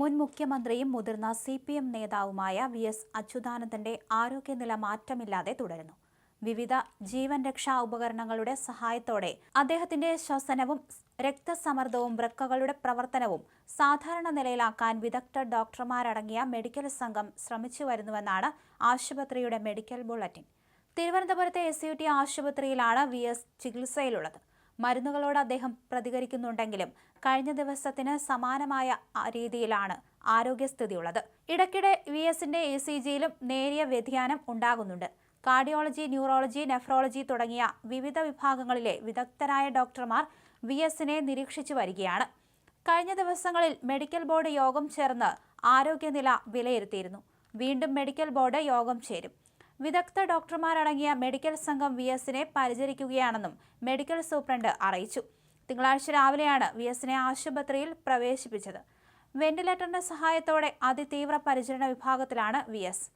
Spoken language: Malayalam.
മുൻ മുഖ്യമന്ത്രിയും മുതിർന്ന സി പി എം നേതാവുമായ വി എസ് അച്യുതാനന്ദന്റെ ആരോഗ്യനില മാറ്റമില്ലാതെ തുടരുന്നു. വിവിധ ജീവൻ രക്ഷാ ഉപകരണങ്ങളുടെ സഹായത്തോടെ അദ്ദേഹത്തിന്റെ ശ്വസനവും രക്തസമ്മർദ്ദവും വൃക്കകളുടെ പ്രവർത്തനവും സാധാരണ നിലയിലാക്കാൻ വിദഗ്ധ ഡോക്ടർമാരടങ്ങിയ മെഡിക്കൽ സംഘം ശ്രമിച്ചു വരുന്നുവെന്നാണ് ആശുപത്രിയുടെ മെഡിക്കൽ ബുള്ളറ്റിൻ. തിരുവനന്തപുരത്തെ എസ് യു ടി ആശുപത്രിയിലാണ് വി എസ് ചികിത്സയിലുള്ളത്. മരുന്നുകളോട് അദ്ദേഹം പ്രതികരിക്കുന്നുണ്ടെങ്കിലും കഴിഞ്ഞ ദിവസത്തിന് സമാനമായ രീതിയിലാണ് ആരോഗ്യസ്ഥിതിയുള്ളത്. ഇടയ്ക്കിടെ വി എസിന്റെ എ സി ജിയിലും നേരിയ വ്യതിയാനം ഉണ്ടാകുന്നുണ്ട്. കാർഡിയോളജി ന്യൂറോളജി നെഫ്രോളജി തുടങ്ങിയ വിവിധ വിഭാഗങ്ങളിലെ വിദഗ്ധരായ ഡോക്ടർമാർ വി എസിനെ നിരീക്ഷിച്ചു വരികയാണ്. കഴിഞ്ഞ ദിവസങ്ങളിൽ മെഡിക്കൽ ബോർഡ് യോഗം ചേർന്ന് ആരോഗ്യനില വിലയിരുത്തിയിരുന്നു. വീണ്ടും മെഡിക്കൽ ബോർഡ് യോഗം ചേരും. വിദഗ്ധ ഡോക്ടർമാരടങ്ങിയ മെഡിക്കൽ സംഘം വി എസിനെ പരിചരിക്കുകയാണെന്നും മെഡിക്കൽ സൂപ്രണ്ട് അറിയിച്ചു. തിങ്കളാഴ്ച രാവിലെയാണ് വി എസിനെ ആശുപത്രിയിൽ പ്രവേശിപ്പിച്ചത്. വെന്റിലേറ്ററിന്റെ സഹായത്തോടെ അതിതീവ്ര പരിചരണ വിഭാഗത്തിലാണ് വി എസ്